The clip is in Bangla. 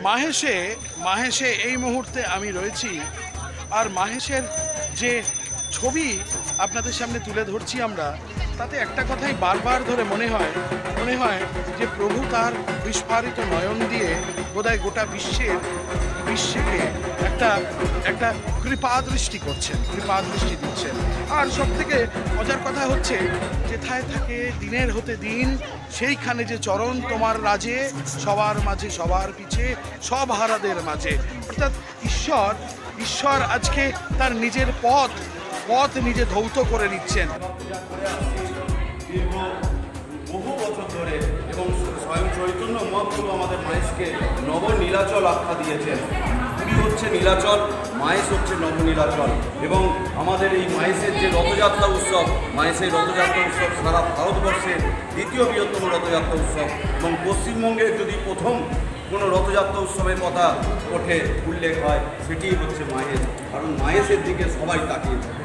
মাহেশে মাহেশে এই মুহূর্তে আমি রয়েছি। আর মাহেশের যে ছবি আপনাদের সামনে তুলে ধরছি আমরা, তাতে একটা কথাই বারবার ধরে মনে হয় মনে হয় যে প্রভু তার বিস্ফারিত নয়ন দিয়ে বোধহয় গোটা বিশ্বের, বিশ্বকে একটা একটা কৃপা দৃষ্টি করছেন, কৃপা দৃষ্টি দিচ্ছেন। আর সব থেকে মজার কথা হচ্ছে, যেথায় থাকে দিনের হতে দিন, সেইখানে যে চরণ তোমার রাজে, সবার মাঝে সবার পিছে, সব হারাদের মাঝে। অর্থাৎ ঈশ্বর ঈশ্বর আজকে তার নিজের পথ পথ নিজে ধৌত করে নিচ্ছেন। বহু বছর ধরে এবং স্বয়ং চৈতন্য মহাপ্রভু আমাদের মায়েশকে নব নীলাচল আখ্যা দিয়েছেন। হচ্ছে নীলাচল, মায়েশ হচ্ছে নব নীলাচল এবং আমাদের এই মায়েশের যে রথযাত্রা উৎসব, মায়েশের রথযাত্রা উৎসব সারা ভারতবর্ষের দ্বিতীয় বৃহত্তম রথযাত্রা উৎসব এবং পশ্চিমবঙ্গের যদি প্রথম কোনো রথযাত্রা উৎসবের কথা ওঠে, উল্লেখ হয়, সেটিই হচ্ছে মায়েশ। কারণ মায়েশের দিকে সবাই তাকিয়ে থাকে।